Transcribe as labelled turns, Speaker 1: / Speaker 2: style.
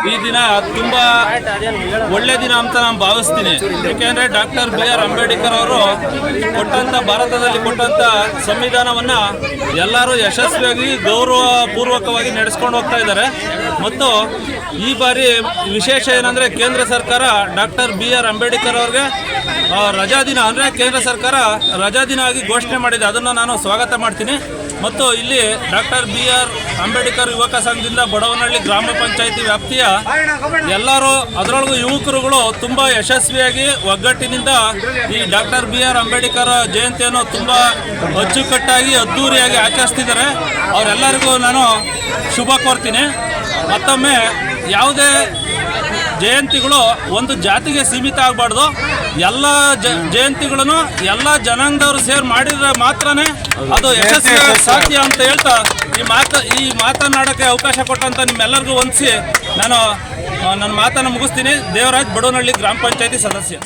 Speaker 1: ದಿನ ತುಂಬ ಒಳ್ಳೆ ದಿನ ಅಂತ ನಾನು ಭಾವಿಸ್ತೀನಿ. ಏಕೆಂದ್ರೆ ಡಾಕ್ಟರ್ ಬಿ ಆರ್ ಅಂಬೇಡ್ಕರ್ ಅವರು ಕೊಟ್ಟಂತ ಭಾರತದಲ್ಲಿ ಕೊಟ್ಟಂತ ಸಂವಿಧಾನವನ್ನ ಎಲ್ಲರೂ ಯಶಸ್ವಿಯಾಗಿ ಗೌರವಪೂರ್ವಕವಾಗಿ ನಡೆಸ್ಕೊಂಡು ಹೋಗ್ತಾ ಇದ್ದಾರೆ. ಮತ್ತು ಈ ಬಾರಿ ವಿಶೇಷ ಏನಂದ್ರೆ ಕೇಂದ್ರ ಸರ್ಕಾರ ಡಾಕ್ಟರ್ ಬಿ ಆರ್ ಅಂಬೇಡ್ಕರ್ ಅವ್ರಿಗೆ ರಜಾ ದಿನ ಅಂದ್ರೆ ಕೇಂದ್ರ ಸರ್ಕಾರ ರಜಾ ದಿನ ಆಗಿ ಘೋಷಣೆ ಮಾಡಿದೆ. ಅದನ್ನು ನಾನು ಸ್ವಾಗತ ಮಾಡ್ತೀನಿ. ಮತ್ತು ಇಲ್ಲಿ ಡಾಕ್ಟರ್ ಬಿ ಆರ್ ಅಂಬೇಡ್ಕರ್ ಯುವಕ ಸಂಘದಿಂದ ಬಡವನಹಳ್ಳಿ ಗ್ರಾಮ ಪಂಚಾಯಿತಿ ವ್ಯಾಪ್ತಿಯ ಎಲ್ಲರೂ ಅದರೊಳಗೂ ಯುವಕರುಗಳು ತುಂಬ ಯಶಸ್ವಿಯಾಗಿ ಒಗ್ಗಟ್ಟಿನಿಂದ ಈ ಡಾಕ್ಟರ್ ಬಿ ಆರ್ ಅಂಬೇಡ್ಕರ್ ಜಯಂತಿಯನ್ನು ತುಂಬ ಅಚ್ಚುಕಟ್ಟಾಗಿ, ಅದ್ದೂರಿಯಾಗಿ ಆಚರಿಸ್ತಿದ್ದಾರೆ. ಅವರೆಲ್ಲರಿಗೂ ನಾನು ಶುಭ ಕೋರ್ತೀನಿ. ಮತ್ತೊಮ್ಮೆ ಯಾವುದೇ ಜಯಂತಿಗಳು ಒಂದು ಜಾತಿಗೆ ಸೀಮಿತ ಆಗಬಾರ್ದು. ಎಲ್ಲ ಜಯಂತಿಗಳನ್ನು ಎಲ್ಲ ಜನಾಂಗದವರು ಸೇರ್ ಮಾಡಿದ್ರೆ ಮಾತ್ರನೇ ಅದು ಯಶಸ್ವಿ ಸಾಧ್ಯ ಅಂತ ಹೇಳ್ತಾ ಈ ಮಾತು, ಈ ಮಾತನಾಡೋಕ್ಕೆ ಅವಕಾಶ ಕೊಟ್ಟಂತ ನಿಮ್ಮೆಲ್ಲರಿಗೂ ಹೊಂದಿಸಿ ನಾನು ನನ್ನ ಮಾತನ್ನು ಮುಗಿಸ್ತೀನಿ. ದೇವರಾಜ್ ಬಡವನಹಳ್ಳಿ ಗ್ರಾಮ ಪಂಚಾಯತಿ ಸದಸ್ಯ.